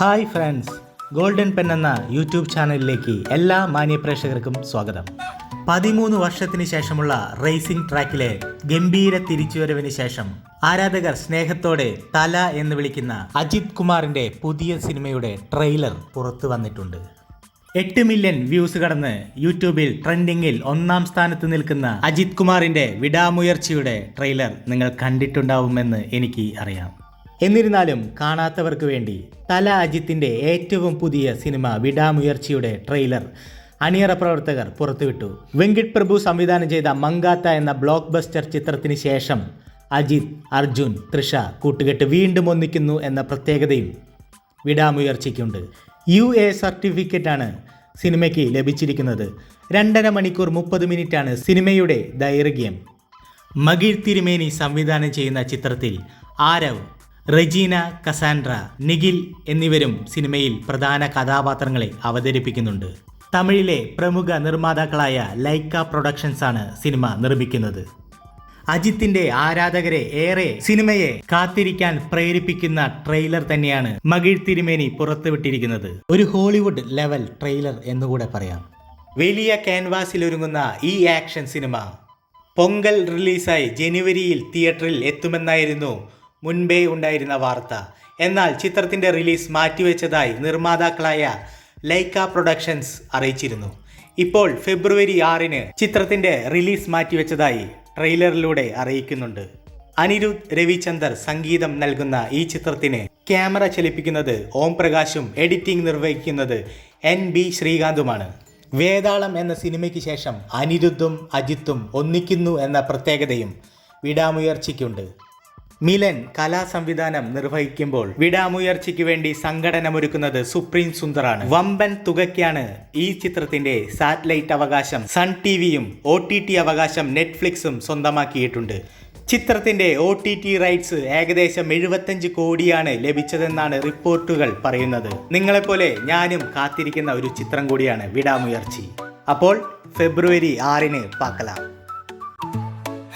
Hi friends. Golden pen എന്ന YouTube ചാനലിലേക്ക് എല്ലാ മാന്യപ്രേക്ഷകർക്കും സ്വാഗതം. പതിമൂന്ന് വർഷത്തിന് ശേഷമുള്ള റേസിംഗ് ട്രാക്കിലെ ഗംഭീര തിരിച്ചുവരവിന് ശേഷം ആരാധകർ സ്നേഹത്തോടെ തല എന്ന് വിളിക്കുന്ന അജിത് കുമാറിന്റെ പുതിയ സിനിമയുടെ ട്രെയിലർ പുറത്തു വന്നിട്ടുണ്ട്. എട്ട് മില്യൺ വ്യൂസ് കടന്ന് യൂട്യൂബിൽ ട്രെൻഡിങ്ങിൽ ഒന്നാം സ്ഥാനത്ത് നിൽക്കുന്ന അജിത് കുമാറിന്റെ വിടാമുയർച്ചയുടെ ട്രെയിലർ നിങ്ങൾ കണ്ടിട്ടുണ്ടാവുമെന്ന് എനിക്ക് അറിയാം. എന്നിരുന്നാലും കാണാത്തവർക്ക് വേണ്ടി തല അജിത്തിന്റെ ഏറ്റവും പുതിയ സിനിമ വിടാമുയർച്ചയുടെ ട്രെയിലർ അണിയറ പ്രവർത്തകർ പുറത്തുവിട്ടു. വെങ്കിട് പ്രഭു സംവിധാനം ചെയ്ത മങ്കാത്ത എന്ന ബ്ലോക്ക് ബസ്റ്റർ ചിത്രത്തിന് ശേഷം അജിത് അർജുൻ തൃഷ കൂട്ടുകെട്ട് വീണ്ടും ഒന്നിക്കുന്നു എന്ന പ്രത്യേകതയും വിടാമുയർച്ചയ്ക്കുണ്ട്. യു എ സർട്ടിഫിക്കറ്റാണ് സിനിമയ്ക്ക് ലഭിച്ചിരിക്കുന്നത്. രണ്ടര മണിക്കൂർ മുപ്പത് മിനിറ്റാണ് സിനിമയുടെ ദൈർഘ്യം. മകിഴ് തിരുമേനി സംവിധാനം ചെയ്യുന്ന ചിത്രത്തിൽ ആരവ് റെജീന കസാൻഡ്ര നിഖിൽ എന്നിവരും സിനിമയിൽ പ്രധാന കഥാപാത്രങ്ങളെ അവതരിപ്പിക്കുന്നുണ്ട്. തമിഴിലെ പ്രമുഖ നിർമ്മാതാക്കളായ ലൈക്ക പ്രൊഡക്ഷൻസ് ആണ് സിനിമ നിർമ്മിക്കുന്നത്. അജിത്തിന്റെ ആരാധകരെ ഏറെ സിനിമയെ കാത്തിരിക്കാൻ പ്രേരിപ്പിക്കുന്ന ട്രെയിലർ തന്നെയാണ് മകിഴ് തിരുമേനി പുറത്തുവിട്ടിരിക്കുന്നത്. ഒരു ഹോളിവുഡ് ലെവൽ ട്രെയിലർ എന്നുകൂടെ പറയാം. വലിയ ക്യാൻവാസിൽ ഒരുങ്ങുന്ന ഈ ആക്ഷൻ സിനിമ പൊങ്കൽ റിലീസായി ജനുവരിയിൽ തിയേറ്ററിൽ എത്തുമെന്നായിരുന്നു മുൻപേ ഉണ്ടായിരുന്ന വാർത്ത. എന്നാൽ ചിത്രത്തിന്റെ റിലീസ് മാറ്റിവെച്ചതായി നിർമ്മാതാക്കളായ ലൈക്ക പ്രൊഡക്ഷൻസ് അറിയിച്ചിരുന്നു. ഇപ്പോൾ ഫെബ്രുവരി ആറിന് ചിത്രത്തിന്റെ റിലീസ് മാറ്റിവെച്ചതായി ട്രെയിലറിലൂടെ അറിയിക്കുന്നുണ്ട്. അനിരുദ്ധ് രവിചന്ദർ സംഗീതം നൽകുന്ന ഈ ചിത്രത്തിന് ക്യാമറ ചലിപ്പിക്കുന്നത് ഓം പ്രകാശും എഡിറ്റിംഗ് നിർവഹിക്കുന്നത് എൻ ബി ശ്രീകാന്തുമാണ്. വേതാളം എന്ന സിനിമയ്ക്ക് ശേഷം അനിരുദ്ധും അജിത്തും ഒന്നിക്കുന്നു എന്ന പ്രത്യേകതയും വിടാമുയർച്ചയ്ക്കുണ്ട്. മിലൻ കലാസംവിധാനം നിർവഹിക്കുമ്പോൾ വിടാമുയർച്ചയ്ക്ക് വേണ്ടി സംഘടനമൊരുക്കുന്നത് സുപ്രീം സുന്ദറാണ്. വമ്പൻ തുകയ്ക്കാണ് ഈ ചിത്രത്തിന്റെ സാറ്റലൈറ്റ് അവകാശം. സൺ ടി വിയും ഒ ടി ടി അവകാശം നെറ്റ്ഫ്ലിക്സും സ്വന്തമാക്കിയിട്ടുണ്ട്. ചിത്രത്തിന്റെ ഒ ടി ടി റൈറ്റ്സ് ഏകദേശം എഴുപത്തഞ്ച് കോടിയാണ് ലഭിച്ചതെന്നാണ് റിപ്പോർട്ടുകൾ പറയുന്നത്. നിങ്ങളെപ്പോലെ ഞാനും കാത്തിരിക്കുന്ന ഒരു ചിത്രം കൂടിയാണ് വിടാമുയർച്ചി. അപ്പോൾ ഫെബ്രുവരി ആറിന് പാക്കലാം.